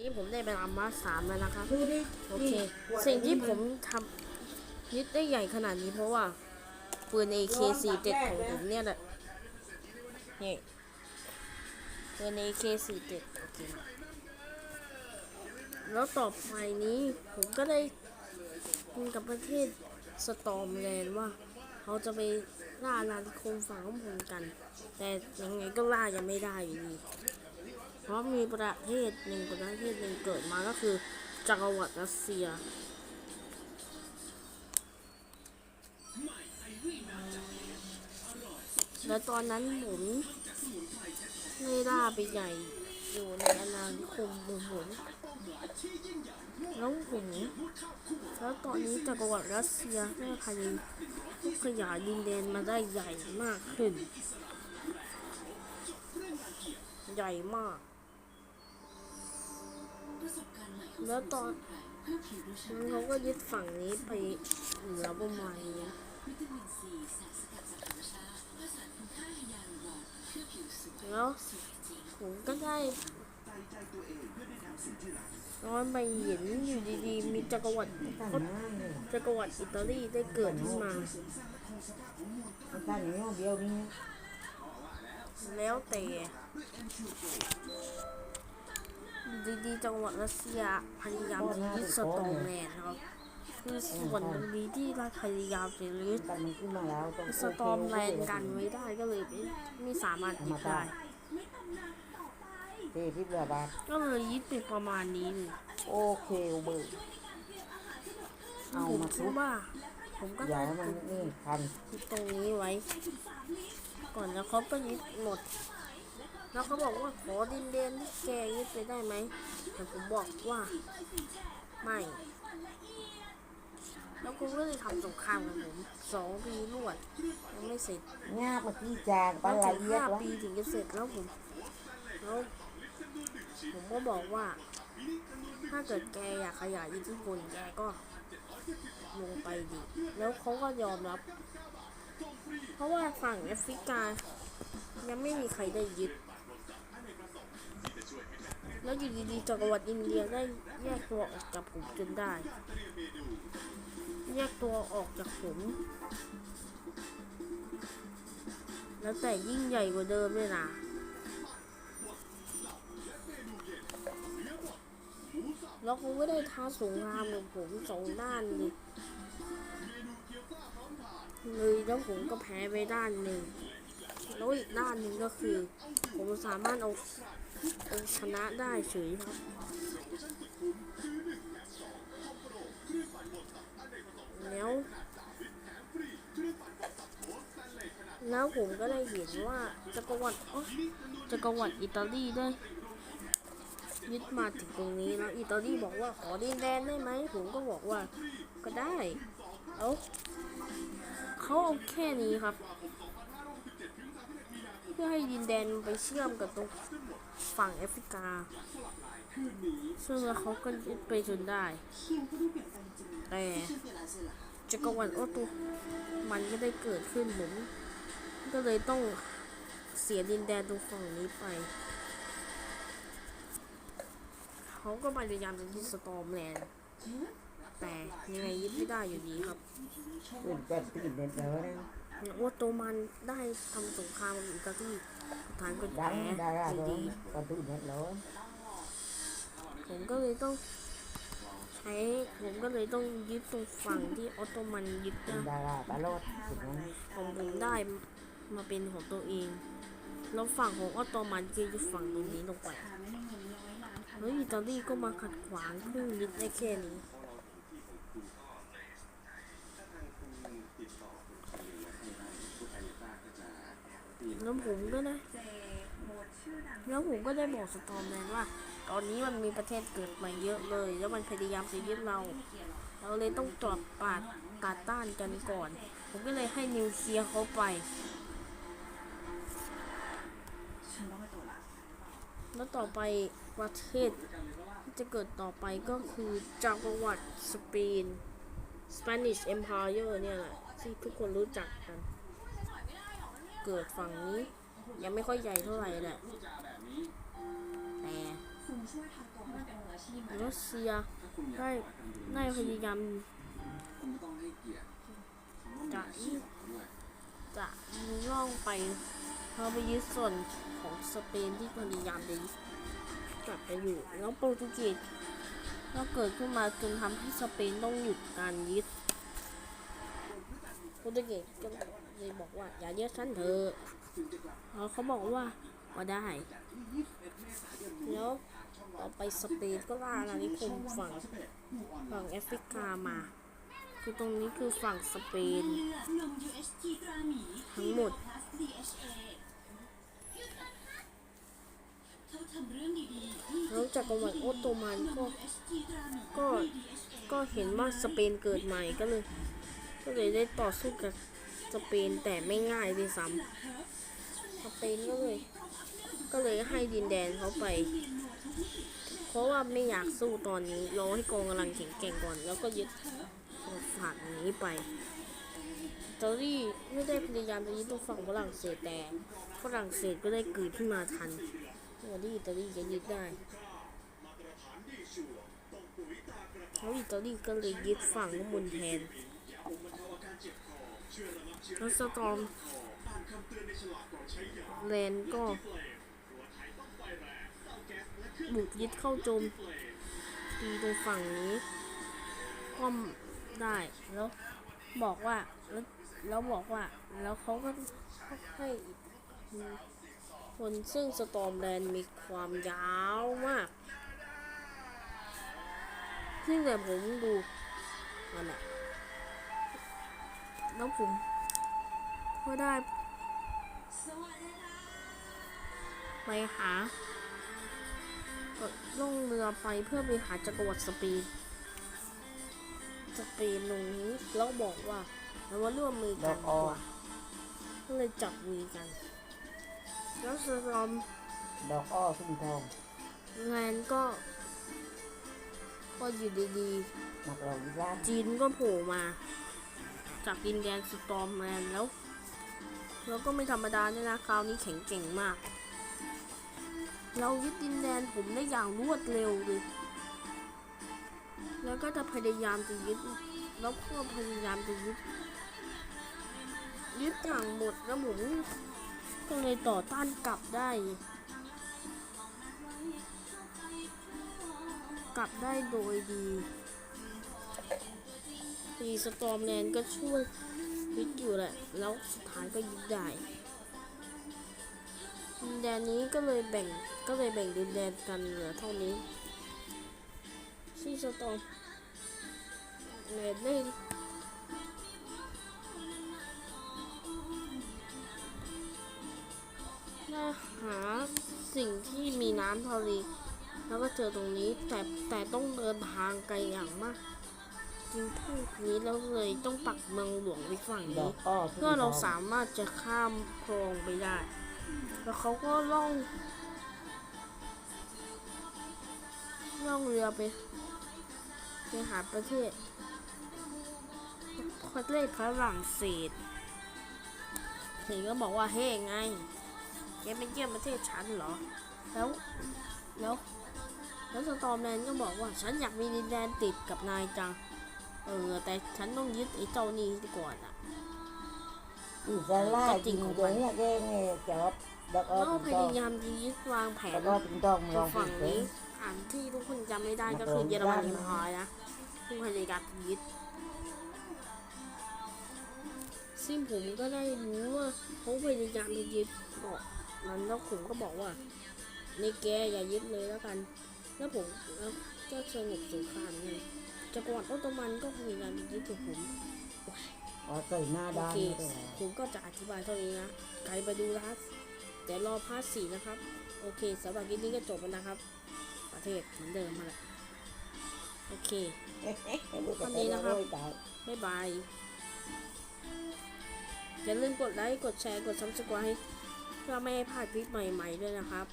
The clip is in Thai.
นี่ผมได้ไปทำมาสามแล้วนะครับดูดิโอเค สิ่งที่ผมทำยึดได้ใหญ่ขนาดนี้เพราะว่าปืน AK47 ของผมเนี่ยแหละนี่ปืน AK47 โอเคมาแล้วต่อไปนี้ผมก็ได้คุยกับประเทศสตอมแลนด์ว่าเขาจะไปล่าอาณานิคมฝั่งของผมกัน แต่ยังไงก็ล่ายังไม่ได้อยู่ดี เพราะมีประเทศหนึ่งประเทศหนึ่งเกิดมาก็คือจักรวรรดิรัสเซียแล้วตอนนั้นผมไม่ล่าไปใหญ่อยู่ในอาณานิคมของผมแล้วผมแล้วตอนนี้จักรวรรดิรัสเซียได้พยายขยายดินแดนมาได้ใหญ่มากขึ้น ใหญ่มาก แล้วตอนนั้นเขาก็ยึดฝั่งนี้ไปเหลือประมาณนี้แล้วผมก็ได้ตอนไปเห็นอยู่ดีๆ มีจักรวรรดิจักรวรรดิอิตาลีได้เกิดขึ้นมาแล้วแต่ ดีๆจังหวัดรัสเซียพยายามจะยึดสตอร์แมนครับ คือส่วนตรงนี้ที่รัฐพยายามจะยึดตั้งมันขึ้นมาแล้วต้องสตอร์แมนกันไว้ได้ก็เลยไม่ไม่สามารถยึดได้เทที่เรือบาทก็เลยยึดเป็นประมาณนี้เลยโอเคเบอร์เอาผมมาคิทุดบว่าผมก็อย่าได้ให้มันนี่พันยึดตรงนี้ไว้ ก่อนแล้วเขาก็ยึดหมด แล้วเขาบอกว่าขอดินเดนที่แกยึดไปได้ไหมแต่ผมบอกว่า ไม่ แล้วคุณก็เลยทำสงครามกับผมสองปีรวดยังไม่เสร็จงาบเมื่อกี้จางปต้ลาองไหลถึงเยียดห้าวะปีถึงจะเสร็จแล้วผมแล้วผมก็บอกว่า ถ้าเกิดแกอยากขยายอิทธิพลแกก็ลงไปดิ แล้วเขาก็ยอมรับ เพราะว่าฝั่งแอฟริกา ยังไม่มีใครได้ยึด แล้วอยู่ดีๆจักรวรรดิอินเดียได้แยกตัวออกจากผมจนได้ แยกตัวออกจากผม แล้วแต่ยิ่งใหญ่กว่าเดิมเลยนะแล้วเขาก็ได้ท้าสงครามกับผมสองด้านเลยเลยแล้วผมก็แพ้ไปด้านหนึ่งแล้วอีกด้านหนึ่งก็คือ ผมสามารถเอาเอา ชนะได้เฉยครับแล้วแล้วผมก็ได้เห็นว่าจักรวรรดิอ๊ะจักรวรรดิอิตาลีได้ยึดมาถึงตรงนี้แล้วอิตาลีบอกว่าขอดินแดนได้ไหมผมก็บอกว่าก็ได้ เอาเขาเอาแค่นี้ครับ พื่อให้ดินแดนไปเชื่อมกับตรงฝั่งแอฟริกา ซึ่งเขาก็ยึดไปจนได้ แต่จักรวรรดิออตโตมันก็ได้เกิดขึ้นผมก็เลยต้องเสียดินแดนตรงฝั่งนี้ไป เขาก็พยายามจะยึดสตอร์มแลนด์แต่ยังไงยึดไม่ได้อยู่ดีครับตื่นจัดตื่นเด็ดแล้วนะ ออตโตมันได้ทำสงครามกับอิตาลีสุดท้ายก็ดังแพ้ดาราอยู่ร้อดีงก็ตื่นเด็ดแล้วผมก็เลยต้องใช้ผมก็เลยต้องยึดตรงฝั่งที่ออตโตมันยึดเป็นนะดาราตลอดถึงนั้นของผมได้มาเป็นของตัวเองแล้วฝั่งของออตโตมันก็ยึดฝั่งตรงนี้ลงไปแล้วอิตาลีก็มาขัดขวางเพิ่งยึดได้แค่นี้ แล้วผมก็ได้แล้วผมก็ได้บอกสตอมแมนว่า ตอนนี้มันมีประเทศเกิดใหม่เยอะเลย แล้วมันพยายามจะยึดเรา เราเลยต้องตอบปาดตาต้านกันก่อน ผมก็เลยให้นิวเคลียร์เขาไป แล้วต่อไปประเทศที่จะเกิดต่อไปก็คือจักรวรรดิสเปน Spanish Empire เนี่ยแหละที่ทุกคนรู้จักกัน เกิดฝั่งนี้ ยังไม่ค่อยใหญ่เท่าไหร่แหละแต่รัสเซียได้ได้พยายามจะจะล่องไปเราไปยึดส่วนของสเปนที่พยายามจะกลับไปอยู่แล้วโปรตุเกสก็เกิดขึ้นมาจนทำให้สเปนต้องหยุดการยึดโปรตุเกสก็ เลยบอกว่าอย่าเยึดฉันเถอะแล้วเขาบอกว่าว่าได้ แล้วต่อไปสเปนก็ล่าอาณานิคมฝั่งฝั่งแอฟริกามา คือตรงนี้คือฝั่งสเปน ทั้งหมดเขาทำเรื่องดีๆที่แล้วจักรวรรดิโอตโตมันก็ UST ตราก็ก็เห็นว่าสเปนเกิดใหม่ก็เลย ก็เลยได้ต่อสู้กับ สเปนแต่ไม่ง่ายด้วยซ้ำสเปนก็เลย ก็เลยให้ดินแดนเขาไป เพราะว่าไม่อยากสู้ตอนนี้รอให้กองกำลังแข็งแกร่งก่อน แล้วก็ยึดฝั่งนี้ไปตาลีไม่ได้พยายามจะยึดตรงฝั่งฝรั่งเศสแต่ฝรั่งเศสก็ได้เกิดขึ้นมาทันวันที่อิตาลีจะยึดได้แล้วอิตาลีก็เลยยึดฝั่งข้างบนแทน แล้วสตอมแลนด์ก็ บุกยึดเข้าโจมตีตรงฝั่งนี้ก็ได้แล้วบอกว่าแล้วแล้วบอกว่า แล้วเขาก็ให้คนซึ่งสตอมแลนด์มีความยาวมาก ซึ่งแต่ผมดูนั่นแหละ แล้วผมก็ได้สวัสดีค่ะไปหาก็ล่องเรือไปเพื่อไปหาจักรวรรดิสเปนสเปนตรงนี้แล้วบอกว่าเรามาร่วมมือกันดีกว่าก็เลยจับมือกัน แล้วสตอมดอกอ้อทุ่งทองแลนด์ก็ก็อยู่ดีนักร้องอีสานๆจีนก็โผล่มา จากดินแดนสตอมแลนแล้ว แล้วก็ไม่ธรรมดาด้วยนะคราวนี้แข็งเก่งมาก เรายึดดินแดนผมได้อย่างรวดเร็วเลยแล้วก็จะพยายามจะยึดแล้วก็พยายามจะยึดยึดอย่างหมดแล้วผมก็เลยต่อต้านกลับได้ กลับได้โดยดี ทีสตอมแลนก็ช่วยยึดอยู่แหละ แล้วสุดท้ายก็ยึดได้ดินแดนนี้ก็เลยแบ่งก็เลยแบ่งดินแดนกันเหลือเท่านี้ที่สตอมแลนได้ได้หาสิ่งที่มีน้ำทะเลแล้วก็เจอตรงนี้แต่แต่ต้องเดินทางไกลอย่างมาก ริงพวกนี้แล้วเลยต้องปักเมืองหลวงไว้ฝั่งดอนี้กอ้อทุ่งเพื่อทเราองสามารถจะข้ามคลองไปได้ แล้วเขาก็ล่อง ล่องเรือไปไปหาประเทศประเทศฝรั่งเศสเห็นก็บอกว่าเฮ้ไงแกไปเยี่ยมประเทศฉันเหรอ แล้วแล้วแล้วสตอมแมนก็บอกว่าฉันอยากมีดินแดนติดกับนายจัง เออ แต่ฉันต้องยึดไอ้เจ้านี่ก่อนอะอีสานล่าจริงเดี๋ยวนี้แกไงจอบดอกอ้อแล้วทุ่งพทองยายามจะยึดวางแผดอนกอ้อทุ่งทองลจาอกงฝั่งเสียนี้งอ่านที่ทุกคนจำไม่ได้ก็คือเยอรมันอิมพายนะซึ่งพยายามยึดซึ่งผมก็ได้รู้ว่าเขาพยายามจะยึดเกาะนั้นแล้วผมก็บอกว่าในแกอย่ายึดเลยแล้วกัน แล้วผมแล้วก็สงบสงครามไง จักรวรรดิออตโตมันก็พยายามจะยึดกับผมอ๋อต่อยหน้าโอด้านเคนี่ก็ได้ผมก็จะอธิบายเท่านี้นะใครไปดูนะครับเดี๋ยวรอพาร์ทสี่นะครับ โอเคสำหรับคลิปนี้ก็จบแล้วนะครับ ประเทศเหมือนเดิมมาแหละโอเควันนี้นะครับบ๊ายบาย อย่าลืมกดไลค์ กดแชร์ กด subscribe เพื่อไม่ให้พลาดคลิปใหม่ ๆ ด้วยนะครับ